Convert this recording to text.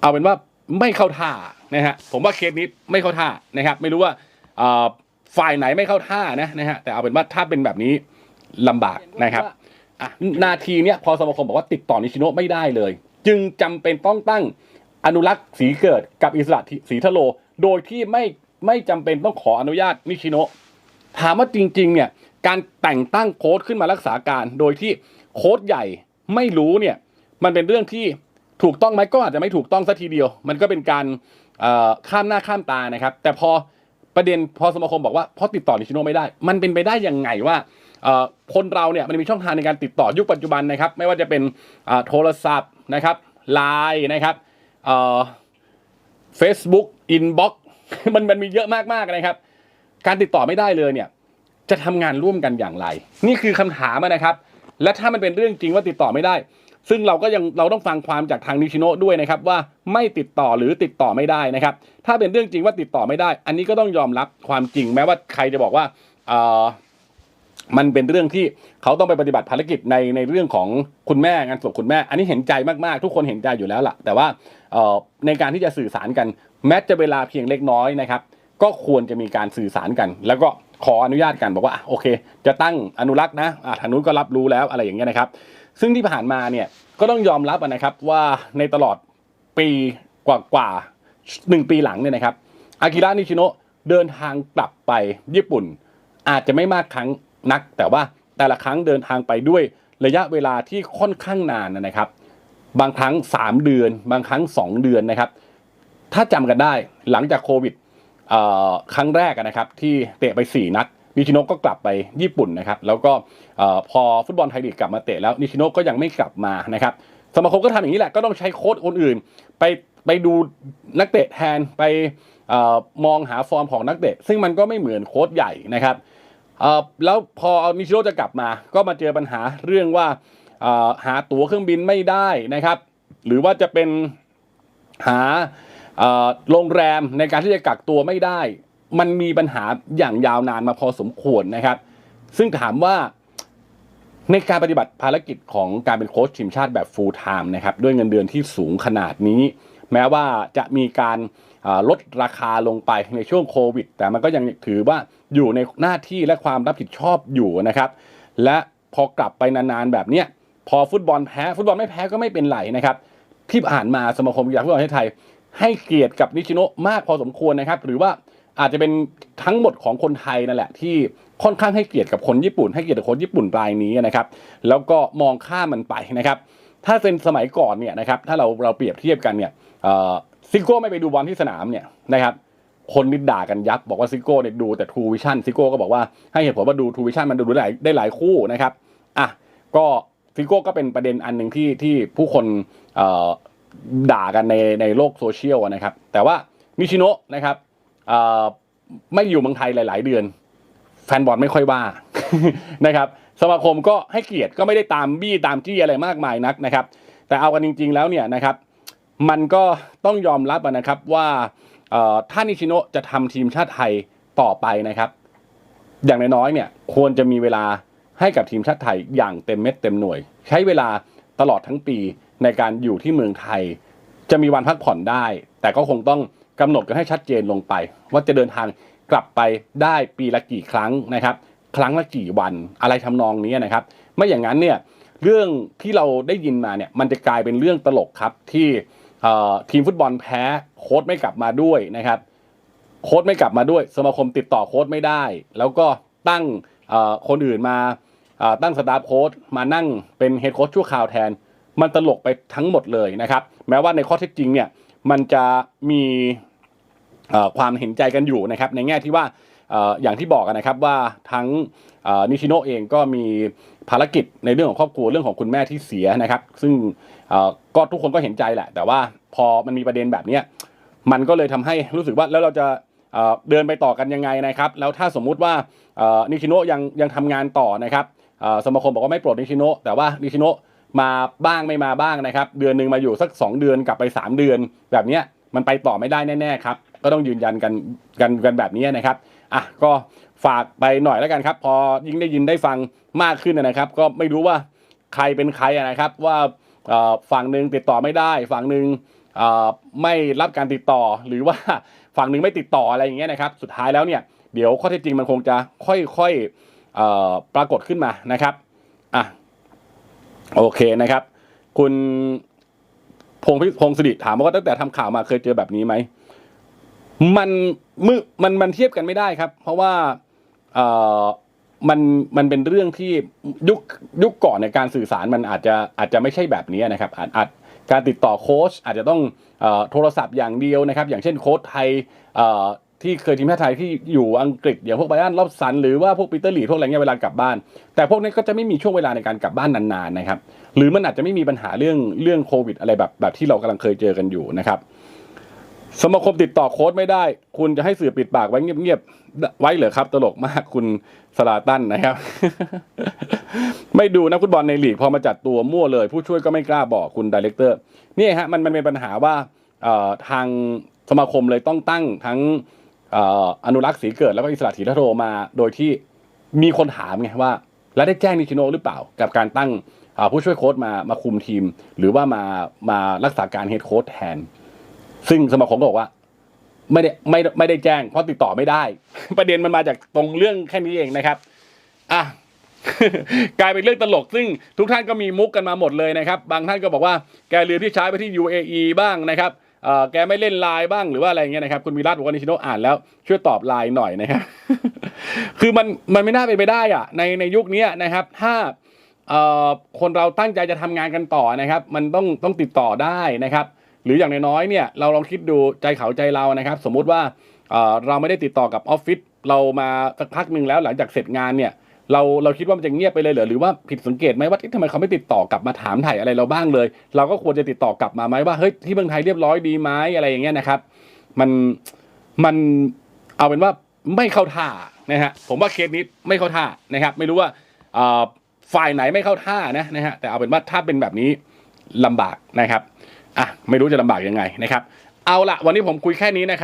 เอาเป็นว่าไม่เข้าท่านะฮะผมว่าเคสนี้ไม่เข้าท่านะครับ ไม่รู้ว่าฝ่ายไหนไม่เข้าท่านะนะฮะแต่เอาเป็นว่าถ้าเป็นแบบนี้ลำบากนะครับอะนาทีเนี้ยพอสมาคมบอกว่าติดต่อนิชิโนะไม่ได้เลย จึงจำเป็นต้องตั้งอนุรักษ์สีเกิดกับอิสระสีทะโล โดยที่ไม่ไม่จำเป็นต้องขออนุญาตนิชิโนะถามว่าจริงๆเนี่ยการแต่งตั้งโค้ชขึ้นมารักษาการ โดยที่โค้ชใหญ่ไม่รู้เนี่ยมันเป็นเรื่องที่ ถูกต้องไหมก็อาจจะไม่ถูกต้องสัทีเดียว มันก็เป็นการข้ามหน้าข้ามตานะครับ แต่พอประเด็นพอสมาคมบอกว่าเพราะติดต่อนิชิโนไม่ได้ มันเป็นไปได้ยังไงว่าคนเราเนี่ยมันมีช่องทางในการติดต่อยุคปัจจุบันนะครับ ไม่ว่าจะเป็นโทรศัพท์นะครับไลน์นะครับเอ่อ Facebook Inbox มันมันมีเยอะมากๆนะครับ การติดต่อไม่ได้เลยเนี่ยจะทำงานร่วมกันอย่างไร นี่คือคำถามนะครับ และถ้ามันเป็นเรื่องจริงว่าติดต่อไม่ได้ ซึ่งเราก็ยังเราต้องฟังความจากทางนิชิโนด้วยนะครับว่าไม่ติดต่อหรือติดต่อไม่ได้นะครับ ถ้าเป็นเรื่องจริงว่าติดต่อไม่ได้ อันนี้ก็ต้องยอมรับความจริงแม้ว่าใครจะบอกว่าเออมันเป็นเรื่องที่เขาต้องไปปฏิบัติภารกิจในในเรื่องของคุณแม่งานศพคุณแม่ อันนี้เห็นใจมากๆ ทุกคนเห็นใจอยู่แล้วล่ะ แต่ว่าเอ่อในการที่จะสื่อสารกัน แม้จะเวลาเพียงเล็กน้อยนะครับ ก็ควรจะมีการสื่อสารกัน แล้วก็ขออนุญาตกันบอกว่าโอเค จะตั้งอนุรักษ์นะอะทางนู้นก็รับรู้แล้วอะไรอย่างเงี้ยนะครับซึ่งที่ผ่านมาเนี่ยก็ต้องยอมรับนะครับว่าในตลอดปีกว่าๆหนึ่งปีหลังเนี่ยนะครับอากิระนิชิโนะเดินทางกลับไปญี่ปุ่น อาจจะไม่มากครั้งนัก แต่ว่าแต่ละครั้งเดินทางไปด้วยระยะเวลาที่ค่อนข้างนานนะครับ บางครั้ง 3 เดือน บางครั้ง 2 เดือนนะครับ ถ้าจำกันได้หลังจากโควิดครั้งแรกนะครับ ที่เตะไป 4 นัด นิชิโนะก็กลับไปญี่ปุ่นนะครับแล้วก็พอฟุตบอลไทยลีกกลับมาเตะแล้วนิชิโนะก็ยังไม่กลับมานะครับสมาคมก็ทำอย่างนี้แหละก็ต้องใช้โค้ชคนอื่น ไปไปดูนักเตะแทนไปออมองหาฟอร์มของนักเตะ ซึ่งมันก็ไม่เหมือนโค้ชใหญ่นะครับแล้วพอนิชิโนจะกลับมา ก็มาเจอปัญหาเรื่องว่าหาตั๋วเครื่องบินไม่ได้นะครับ หรือว่าจะเป็นหาโรงแรมในการที่จะกักตัวไม่ได้ มันมีปัญหาอย่างยาวนานมาพอสมควรนะครับ ซึ่งถามว่าในการปฏิบัติภารกิจของการเป็นโค้ชทีมชาติแบบ full time นะครับด้วยเงินเดือนที่สูงขนาดนี้ แม้ว่าจะมีการลดราคาลงไปในช่วงโควิด แต่มันก็ยังถือว่าอยู่ในหน้าที่และความรับผิดชอบอยู่นะครับ และพอกลับไปนานๆแบบเนี้ยพอฟุตบอลแพ้ฟุตบอลไม่แพ้ก็ไม่เป็นไรนะครับ ที่ผ่านมาสมาคมกีฬาฟุตบอลไทยให้เกียรติกับนิชิโนะมากพอสมควรนะครับ หรือว่า อาจจะเป็นทั้งหมดของคนไทยนั่นแหละที่ค่อนข้างให้เกียรติกับคนญี่ปุ่น ให้เกียรติกับคนญี่ปุ่นรายนี้นะครับ แล้วก็มองข้ามมันไปนะครับ ถ้าเป็นสมัยก่อนเนี่ยนะครับ ถ้าเราเราเปรียบเทียบกันเนี่ยซิโก้ไม่ไปดูบอลที่สนามเนี่ยนะครับ คนนิดด่ากันยับ บอกว่าซิโก้เนี่ยดูแต่ทูวิชั่นซิโก้ก็บอกว่าให้เหตุผลว่าดูทูวิชั่นมันดูได้หลายได้หลายคู่นะครับอะก็ซิโก้ก็เป็นประเด็นอันหนึ่งที่ที่ผู้คนด่ากันในในโลกโซเชียลนะครับ แต่ว่ามิชิโนะนะครับ ไม่อยู่เมืองไทยหลาย ๆ เดือน แฟนบอลไม่ค่อยว่านะครับสมาคมก็ให้เกียรติก็ไม่ได้ตามบี้ตามจี้อะไรมากมายนักนะครับ แต่เอากันจริง ๆ แล้วเนี่ยนะครับ มันก็ต้องยอมรับนะครับว่าเอ่อถ้านิชิโนจะทำทีมชาติไทยต่อไปนะครับ อย่างน้อยๆเนี่ย ควรจะมีเวลาให้กับทีมชาติไทยอย่างเต็มเม็ดเต็มหน่วย ใช้เวลาตลอดทั้งปีในการอยู่ที่เมืองไทย จะมีวันพักผ่อนได้ แต่ก็คงต้อง กำหนดกันให้ชัดเจนลงไป ว่าจะเดินทางกลับไปได้ปีละกี่ครั้งนะครับ ครั้งละกี่วันอะไรทำนองนี้นะครับ ไม่อย่างนั้นเนี่ยเรื่องที่เราได้ยินมาเนี่ยมันจะกลายเป็นเรื่องตลกครับที่ทีมฟุตบอลแพ้โค้ชไม่กลับมาด้วยนะครับ โค้ชไม่กลับมาด้วย สมาคมติดต่อโค้ชไม่ได้ แล้วก็ตั้งคนอื่นมาตั้งสตาฟโค้ชมานั่งเป็นเฮดโค้ชชั่วคราวแทน มันตลกไปทั้งหมดเลยนะครับ แม้ว่าในข้อเท็จจริงเนี่ย มันจะมีความเห็นใจกันอยู่นะครับ ในแง่ที่ว่าอย่างที่บอกกันนะครับว่าทั้งนิชิโนเองก็มีภารกิจในเรื่องของครอบครัวเรื่องของคุณแม่ที่เสียนะครับ ซึ่งก็ทุกคนก็เห็นใจแหละ แต่ว่าพอมันมีประเด็นแบบนี้มันก็เลยทำให้รู้สึกว่าแล้วเราจะเดินไปต่อกันยังไงนะครับ แล้วถ้าสมมุติว่านิชิโนยังยังทำงานต่อนะครับสมาคมบอกว่าไม่ปลดนิชิโนแต่ว่านิชิโน มาบ้างไม่มาบ้างนะครับ เดือนหนึ่งมาอยู่สัก 2 เดือนกลับไป 3 เดือน แบบเนี้ยมันไปต่อไม่ได้แน่ๆครับก็ต้องยืนยันกันกันกันแบบนี้นะครับอะก็ฝากไปหน่อยแล้วกันครับ พอยิ่งได้ยินได้ฟังมากขึ้นนะครับ ก็ไม่รู้ว่าใครเป็นใครนะครับว่าฝั่งหนึ่งติดต่อไม่ได้ ฝั่งหนึ่งไม่รับการติดต่อหรือว่าฝั่งหนึ่งไม่ติดต่ออะไรอย่างเงี้ยนะครับ สุดท้ายแล้วเนี่ยเดี๋ยวข้อเท็จจริงมันคงจะค่อยๆเอ่อปรากฏขึ้นมานะครับอะ โอเคนะครับ คุณพงศ์พิพงศ์สิริถามว่าตั้งแต่ทำข่าวมาเคยเจอแบบนี้ไหมมันมือมันมันเทียบกันไม่ได้ครับ เพราะว่าเอ่อมันมันเป็นเรื่องที่ยุคยุคก่อนในการสื่อสารมันอาจจะอาจจะไม่ใช่แบบนี้นะครับอาจอาจการติดต่อโค้ชอาจจะต้องอโทรศัพท์อย่างเดียวนะครับ อย่างเช่นโค้ชไทย ที่เคยทีมชาติไทยที่อยู่อังกฤษอย่างพวกไบรอันรอบสันหรือว่าพวกปีเตอร์ลีพวกอะไรเงี้ยเวลากลับบ้าน แต่พวกนี้ก็จะไม่มีช่วงเวลาในการกลับบ้านนานๆนะครับหรือมันอาจจะไม่มีปัญหาเรื่องเรื่องโควิด อะไรแบบแบบที่เรากำลังเคยเจอกันอยู่นะครับสมาคมติดต่อโค้ดไม่ได้ คุณจะให้สื่อปิดปากไว้เงียบๆไว้เหรอครับ ตลกมากคุณสลาตันนะครับ ไม่ดูนักฟุตบอลในลีกพอมาจัดตัวมั่วเลย ผู้ช่วยก็ไม่กล้าบอกคุณดีเลกเตอร์นี่ฮะมันมันเป็นปัญหาว่าทางสมาคมเลยต้องตั้งทั้ง อนุรักษ์สีเกิดแล้วก็อิสระถีทโรมาโดยที่มีคนถามไงว่า แล้วได้แจ้งนิชิโนหรือเปล่า กับการตั้งผู้ช่วยโค้ชมามาคุมทีม หรือว่ามามารักษาการเฮดโค้ชแทน ซึ่งสมาคมก็บอกว่า ไม่ได้ไม่ไม่ได้แจ้ง เพราะติดต่อไม่ได้ ประเด็นมันมาจากตรงเรื่องแค่นี้เองนะครับอะกลายเป็นเรื่องตลก ซึ่งทุกท่านก็มีมุกกันมาหมดเลยนะครับ บางท่านก็บอกว่าแกลืมที่ใช้ไปที่ UAE บ้างนะครับ แกไม่เล่นไลน์บ้างหรือว่าอะไรเงี้ยนะครับคุณวิรัตบอกว่านิชิโนอ่านแล้วช่วยตอบไลน์หน่อยนะครับคือมันมันไม่น่าเป็นไปได้อะในในยุคนี้นะครับถ้าเอ่อคนเราตั้งใจจะทำงานกันต่อนะครับ มันต้องต้องติดต่อได้นะครับ หรืออย่างน้อยๆเนี่ยเราลองคิดดูใจเขาใจเรานะครับ สมมุติว่าเอ่อเราไม่ได้ติดต่อกับออฟฟิศเรามาสักพักหนึ่งแล้วหลังจากเสร็จงานเนี่ย เราเราคิดว่ามันจะเงียบไปเลยเหรอหรือว่าผิดสังเกตไหมว่าทำไมเขาไม่ติดต่อกลับมาถามถ่ายอะไรเราบ้างเลย เราก็ควรจะติดต่อกลับมาไหมว่าเฮ้ยที่เมืองไทยเรียบร้อยดีไหมอะไรอย่างเงี้ยนะครับ มันมันเอาเป็นว่าไม่เข้าท่านะฮะผมว่าเคสนี้ไม่เข้าท่านะครับ ไม่รู้ว่าฝ่ายไหนไม่เข้าท่านะนะฮะแต่เอาเป็นว่าถ้าเป็นแบบนี้ลำบากนะครับอะไม่รู้จะลำบากยังไงนะครับ เอาละวันนี้ผมคุยแค่นี้นะครับ